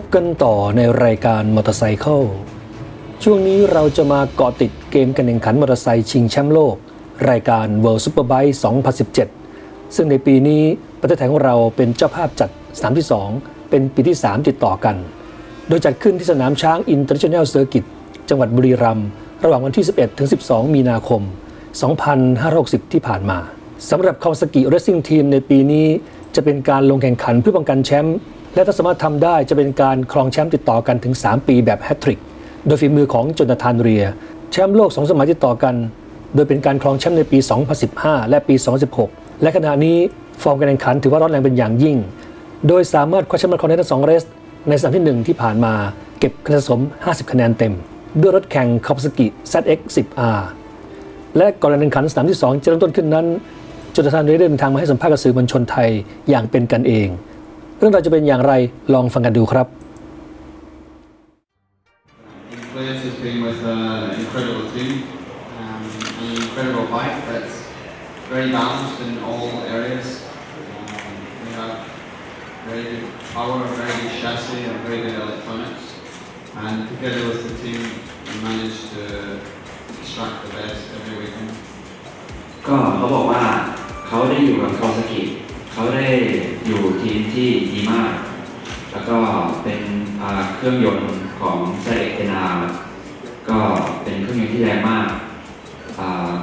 พบกันต่อในรายการมอเตอร์ไซค์ช่วงนี้เราจะมาเกาะติดเกมการแข่งขันมอเตอร์ไซค์ชิงแชมป์โลก รายการ World Superbike 2017 ซึ่งในปีนี้ประเทศไทยของเราเป็นเจ้าภาพจัดสนามที่ 2 เป็นปีที่ 3 ติดต่อกัน โดยจัดขึ้นที่สนามช้าง International Circuit จังหวัดบุรีรัมย์ระหว่างวันที่ 11 ถึง 12 มีนาคม 2560 ที่ผ่านมาสำหรับคาวาซากิ Racing Team ในปีนี้จะเป็นการลงแข่งขันเพื่อป้องกันแชมป์ และถ้าสามารถทำได้จะเป็นการครองแชมป์ติดต่อกันถึง 3 ปีแบบแฮตทริก โดยฝีมือของจนาธานเรีย แชมป์โลก 2 สมัยติดต่อกัน โดยเป็นการครองแชมป์ในปี 2015 และปี 2016 และขณะนี้ฟอร์มการแข่งขันถือว่าร้อนแรงเป็นอย่างยิ่ง โดยสามารถคว้าแชมป์มาครองได้ทั้งสองเรส ในสนามที่ 1 ที่ผ่านมา เก็บคะแนนสะสม 50 คะแนนเต็ม ด้วยรถแข่งคา w า s a กิ ZX 10R และก่อนการแข่งขันสนามที่ 2 จะเริ่มต้นขึ้นนั้นจนาธานเรียได้เดินทางมาให้สัมภาษณ์กับสื่อมวลชนไทยอย่างเป็นกันเอง รื่องราวจะเป็นอย่างไรลองฟังกันดูครับ Players has been with an incredible team, um, an incredible bike that's very balanced in all areas. Um, we have very good power, very good chassis, and very good electronics. And together with the team, we managed to extract the best every weekend. ก็เขาบอกว่าเขาได้อยู่กับคาวาซากิ เขาได้อยู่ทีมที่ดีมาก แล้วก็เป็นเครื่องยนต์ของเซเล็กเทนา ก็เป็นเครื่องยนต์ที่แรงมาก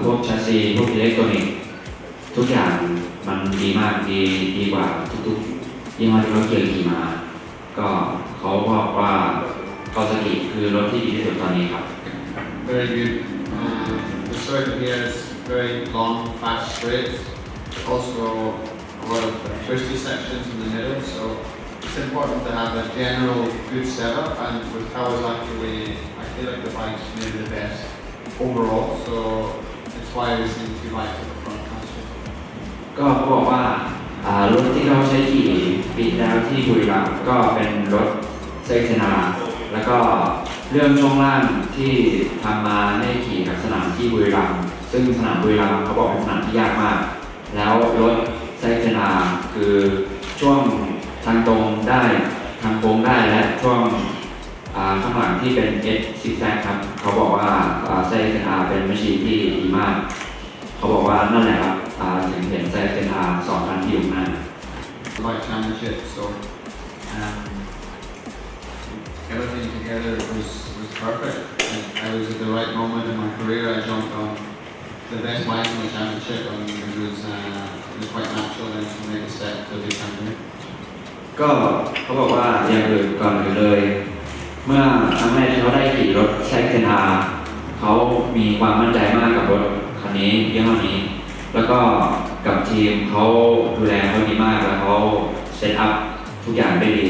พวกชัสซีพวกอิเล็กทรอนิกส์ทุกอย่างมันดีมากดีดีกว่าทุกๆยี่ห้อที่เขาเคยขี่มา ก็เขาบอกว่าคาวาซากิคือรถที่ดีที่สุดตอนนี้ครับ Very good. Um, the circuit here is very long, fast straights. Also, a lot of twisty sections in the middle, so it's important to have a general good setup. And with Kawasaki, we, I feel like the bike's maybe the best overall, so it's why we seen two bikes at the front last year. ก็เขาบอกว่าอ่ารถที่เขาใช้ขี่ปีแล้วที่บุรีรัมย์ก็เป็นรถเซกชนา แล้วก็เรื่องช่วงล่างที่ทำมาให้ขี่กับสนามที่บุรีรัมย์ซึ่งสนามบุรีรัมย์เขาบอกเป็นสนามที่ยากมาก แล้วรถ เซ็กชนาคือช่วงทางตรงได้ทางโค้งได้และช่วงข้างหลังที่เป็น S ซิกแซกครับ เขาบอกว่าเซ็กชนาเป็นมชชีนที่ดีมาก เขาบอกว่านั่นแหละครับถึงเห็นไซเซนอาสองคันที่อยู่ข้างหน้า Bike championship, so um, everything together was, was perfect. And I was at the right moment in my career. I jumped on the best bike in the championship, and it was uh, quite natural then to make a step to be champion. ก็เขาบอกว่าอย่างอื่นก่อนอื่นเลย เมื่อครั้งแรกที่เขาได้ขี่รถไซเซนอาเขามีความมั่นใจมากกับรถคันนี้ยี่ห้อนี้ แล้วก็กับทีมเขาดูแลเขาดีมากแล้วเขาเซตอัพทุกอย่างได้ดี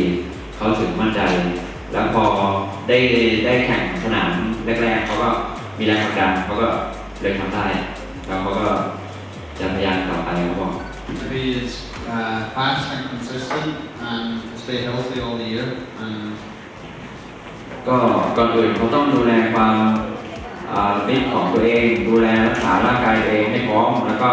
เขาถึงมั่นใจ แล้วพอได้ได้แข่งสนามแรกๆเขาก็มีแรงผลักดันเขาก็เลยทำได้แล้วเขาก็ To be as uh, fast and consistent and to stay healthy all the year. And ก็ก่อนอื่นเขาต้องดูแลความอ่าฟิตของตัวเอง ดูแลรักษาร่างกายตัวเองให้พร้อม แล้วก็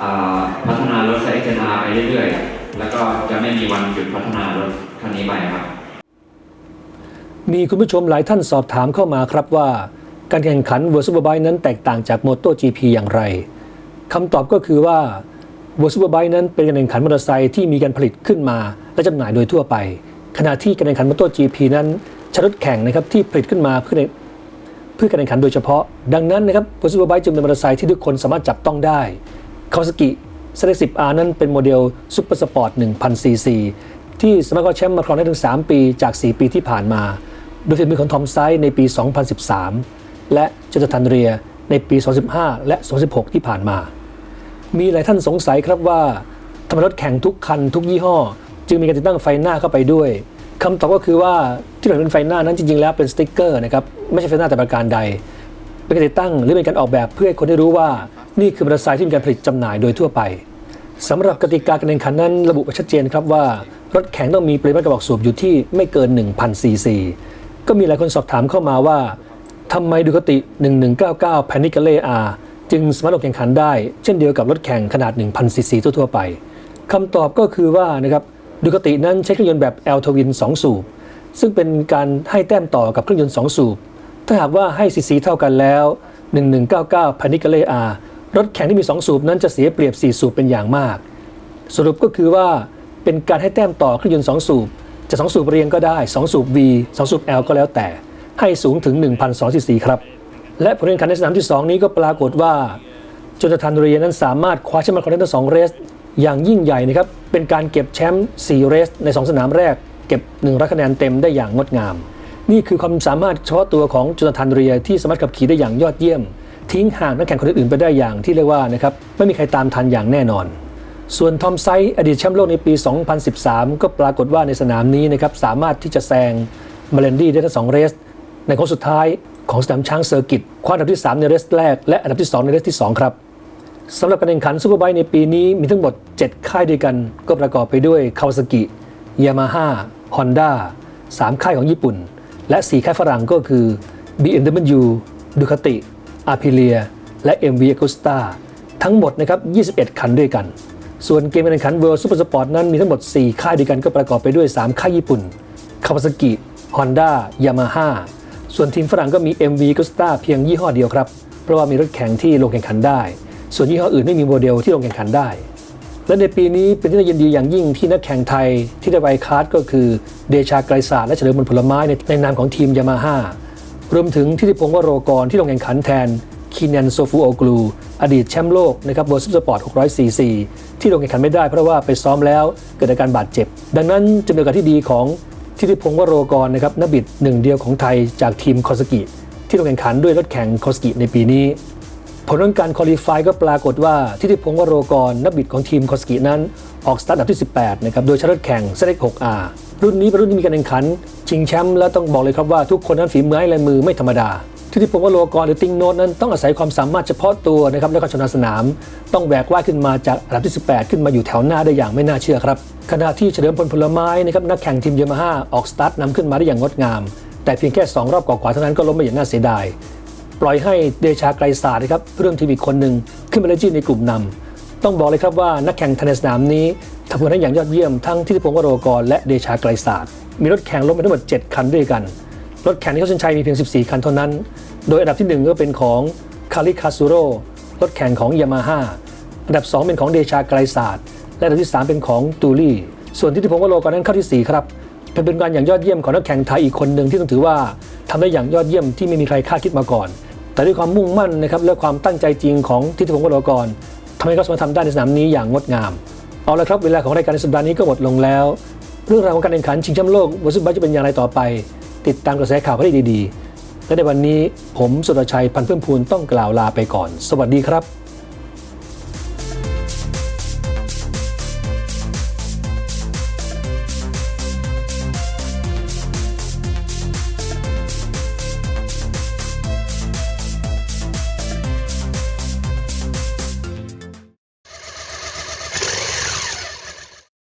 อ่าพัฒนารถไซส์เจนาไปเรื่อยๆ แล้วก็จะไม่มีวันหยุดพัฒนารถคันนี้ไปครับ มีคุณผู้ชมหลายท่านสอบถามเข้ามาครับว่า การแข่งขัน World Superbike นั้นแตกต่างจาก MotoGP อย่างไรคำตอบก็คือว่า World Superbike นั้นเป็นการแข่งขันมอเตอร์ไซค์ที่มีการผลิตขึ้นมา และจำหน่ายโดยทั่วไป ขณะที่การแข่งขัน MotoGP นั้นใช้รถแข่งนะครับที่ผลิตขึ้นมาเพื่อเพื่อการแข่งขันโดยเฉพาะ ดังนั้นนะครับ World Superbike จึงเป็นมอเตอร์ไซค์ที่ทุกคนสามารถจับต้องได้ Kawasaki ZX10R นั้นเป็นโมเดลซุปเปอร์สปอร์ต1000ซีซีที่สามารถคว้าแชมป์มาครองได้ถึง 3 ปีจาก 4 ปีที่ผ่านมา โดยฝีมือของทอมไซด์ในปี 2013 และเจตทันเรียในปี 2015 และ 2016 ที่ผ่านมา มีหลายท่านสงสัยครับว่าทำไมรถแข่งทุกคันทุกยี่ห้อ จึงมีการติดตั้งไฟหน้าเข้าไปด้วยคำตอบก็คือว่าที่เราเห็นเป็นไฟหน้านั้นจริงๆแล้วเป็นสติ๊กเกอร์นะครับไม่ใช่ไฟหน้าแต่ประการใด เป็นการติดตั้งหรือเป็นการออกแบบเพื่อให้คนได้รู้ว่า นี่คือมอเตอร์ไซค์ที่มีการผลิตจำหน่ายโดยทั่วไปสำหรับกติกาการแข่งขันนั้นระบุไว้ชัดเจนครับว่ารถแข่งต้องมีปริมาตรกระบอกสูบอยู่ที่ไม่เกิน 1,000ซีซีก็มีหลายคนสอบถามเข้ามาว่าทำไมดูคติ 1199แพนิกาเล่อา จึงสามารถแข่งขันได้ เช่นเดียวกับรถแข่งขนาด 1,000ซีซีทั่วๆไปคำตอบก็คือว่านะครับดูคตินั้นใช้เครื่องยนต์แบบ L ทวิน2สูบ ซึ่งเป็นการให้แต้มต่อกับเครื่องยนต์ 2 สูบ ถ้าหากว่าให้ซีซีเท่ากันแล้ว 1199พานิกาเลอารถแข่งที่มี 2 สูบนั้นจะเสียเปรียบ 4 สูบเป็นอย่างมาก สรุปก็คือว่าเป็นการให้แต้มต่อเครื่องยนต์ 2 สูบ จะ 2 สูบเรียงก็ได้ 2 สูบ V 2 สูบ L ก็แล้วแต่ ให้สูงถึง1,200ซีซีครับ และผลการแข่งขันในสนามที่ 2 นี้ก็ปรากฏว่าจนาธานเรียนั้นสามารถคว้าแชมป์มาคอนเทนเตอร์2เรส อย่างยิ่งใหญ่นะครับ เป็นการเก็บแชมป์4เรส ใน 2 สนามแรก เก็บ1ร้อยคะแนนเต็มได้อย่างงดงาม นี่คือความสามารถเฉพาะตัวของจนาธานเรียที่สามารถขับขี่ได้อย่างยอดเยี่ยม ทิ้งห่างนักแข่งคนอื่นไปได้อย่างที่เรียกว่านะครับไม่มีใครตามทันอย่างแน่นอน ส่วนทอมไซด์อดีตแชมป์โลกในปี 2013 ก็ปรากฏว่าในสนามนี้นะครับสามารถที่จะแซงมาเลนดี้ได้ทั้งสองเรส ในโค้งสุดท้าย ของสนามช้างเซอร์กิตคว้าอันดับที่ 3 ในเรสแรก และอันดับที่ 2 ในเรสที่ 2 ครับสำหรับการแข่งขันซูเปอร์ไบค์ในปีนี้มีทั้งหมด 7 ค่ายด้วยกัน ก็ประกอบไปด้วยคาวาซากิยามาฮ่าฮอนด้า3ค่ายของญี่ปุ่น และ 4 ค่ายฝรั่งก็คือ BMW Ducati Aprilia และ MV Agusta ทั้งหมดนะครับ 21 คันด้วยกัน ส่วนเกมการแข่งขัน World Super Sport นั้นมีทั้งหมด 4 ค่ายด้วยกันก็ประกอบไปด้วย 3 ค่ายญี่ปุ่น Kawasaki Honda Yamaha ส่วนทีมฝรั่งก็มี MV g u s t a เพียงยี่ห้อเดียวครับ เพราะว่ามีรถแข่งที่ลงแข่งขันได้ ส่วนยี่ห้ออื่นไม่มีโมเดลที่ลงแข่งขันได้ และในปีนี้เป็นที่น่ายินดีอย่างยิ่งที่นักแข่งไทยที่ได้ไวคาร์ดก็คือเดชาไกรศาสตร์และเฉลิมพลผลไม้ในในนามของทีมยามาฮ่ารวมถึงทิติพงศ์วโรกรที่ลงแข่งขันแทนคีนันโซฟูโอกลูอดีตแชมป์โลกนะครับเวอร์ซูสปอร์ต600ที่ลงแข่งขันไม่ได้เพราะว่าไปซ้อมแล้วเกิดอาการบาดเจ็บ ดังนั้นจะเป็นโอกาสที่ดีของ ทิติพงศ์วโรกรนะครับนักบิดหนึ่งเดียวของไทยจากทีมคอสกิ ที่ลงแข่งขันด้วยรถแข่งคอสกิในปีนี้ ผลของการคอลี่ฟก็ปรากฏว่าทิติพงศ์วโรกรนักบิดของทีมคอสกินั้นออกสตาร์ทอันดับที่ 18นะครับโดยใช้รถแข่ง z 6 r รุ่นนี้เป็นรุ่นที่มีการแข่งขันชิงแชมป์และต้องบอกเลยครับว่าทุกคนนั้นฝีมือให้ลายมือไม่ธรรมดา ทิติพงศ์วโรกรหรือติงโนตนั้นต้องอาศัยความสามารถเฉพาะตัวนะครับและก็ชนาสนาม ต้องแบกว่ายขึ้นมาจากอันดับที่ 18 ขึ้นมาอยู่แถวหน้าได้อย่างไม่น่าเชื่อครับขณะที่เฉลิมพลผลไม้นะครับนักแข่งทีมเยมาฮ่าออกสตาร์ทนำขึ้นมาได้อย่างงดงาม แต่เพียงแค่สองรอบกว่าๆเท่านั้นก็ล้มไปอย่างน่าเสียดาย ปล่อยให้เดชาไกรศาสตร์นะครับเรื่องทีมอีกคนหนึ่งขึ้นมาเล่นจีในกลุ่มนำต้องบอกเลยครับว่านักแข่งทันในสนามนี้ทำผลได้อย่างยอดเยี่ยมทั้งทิติพงศ์วโรกรและเดชาไกรศาสตร์มีรถแข่งล้มไปทั้งหมด 7 คันด้วยกัน รถแข่งที่เขาเส้นชัยมีเพียง 14 คันเท่านั้น โดยอันดับที่ 1 ก็เป็นของคาริคาซูโรรถแข่งของยามาฮ่าอันดับ 2 เป็นของเดชาไกรศาสตร์ และอันดับที่ 3 เป็นของตูลี่ ส่วนทิติพงศ์วโรกรนั้นเข้าที่ 4 ครับเป็นการอย่างยอดเยี่ยมของนักแข่งไทยอีกคนหนึ่งที่ต้องถือว่าทำได้อย่างยอดเยี่ยมที่ไม่มีใครคาดคิดมาก่อน แต่ด้วยความมุ่งมั่นนะครับและความตั้งใจจริงของทิติพงศ์วโรกรทำให้เขาสามารถทำได้ในสนามนี้อย่างงดงาม เอาละครับเวลาของรายการในสัปดาห์นี้ก็หมดลงแล้ว เรื่องราวของการแข่งขันชิงแชมป์โลกวอลซุบัจะเป็นอย่างไรต่อไป ติดตามกระแสข่าวพระดีๆและในวันนี้ผมสุรชัยพันธ์เพิ่มพูนต้องกล่าวลาไปก่อน สวัสดีครับ